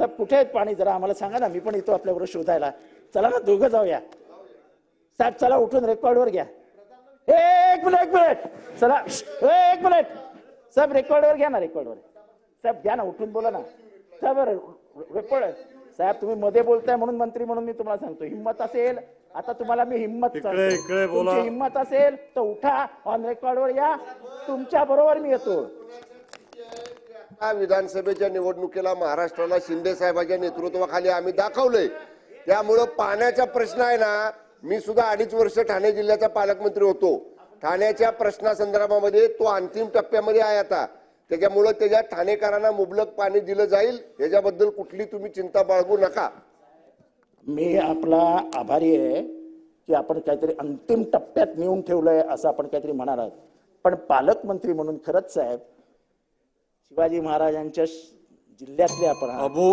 साहेब कुठे आहेत पाणी? जरा आम्हाला सांगा ना मी पण येतो आपल्याबरोबर शोधायला. चला ना दोघं जाऊया. साहेब चला उठून रेकॉर्डवर घ्या. एक मिनिट एक मिनिट. चला एक मिनिट. साहेब रेकॉर्डवर घ्या ना रेकॉर्डवर. साहेब घ्या ना उठून बोला ना. साहेब रेकॉर्ड साहेब तुम्ही मध्ये बोलताय म्हणून मंत्री म्हणून मी तुम्हाला सांगतो हिंमत असेल आता तुम्हाला मी हिंमत हिंमत असेल तर उठा ऑन रेकॉर्डवर या. तुमच्या बरोबर मी येतो. विधानसभेच्या निवडणुकीला महाराष्ट्राला शिंदे साहेबांच्या नेतृत्वाखाली आम्ही दाखवलंय. त्यामुळं पाण्याचा प्रश्न आहे ना मी सुद्धा अडीच वर्ष ठाणे जिल्ह्याचा पालकमंत्री होतो. ठाण्याच्या प्रश्नासंदर्भामध्ये तो अंतिम टप्प्यामध्ये आहे आता. त्याच्यामुळं त्याच्या ठाणेकरांना मुबलक पाणी दिलं जाईल याच्याबद्दल कुठली तुम्ही चिंता बाळगू नका. मी आपला आभारी आहे की आपण काहीतरी अंतिम टप्प्यात नेऊन ठेवलंय असं आपण काहीतरी म्हणाल पण पालकमंत्री म्हणून खरंच साहेब शिवाजी महाराजांच्या जिल्ह्यातले आपण आहात. अबू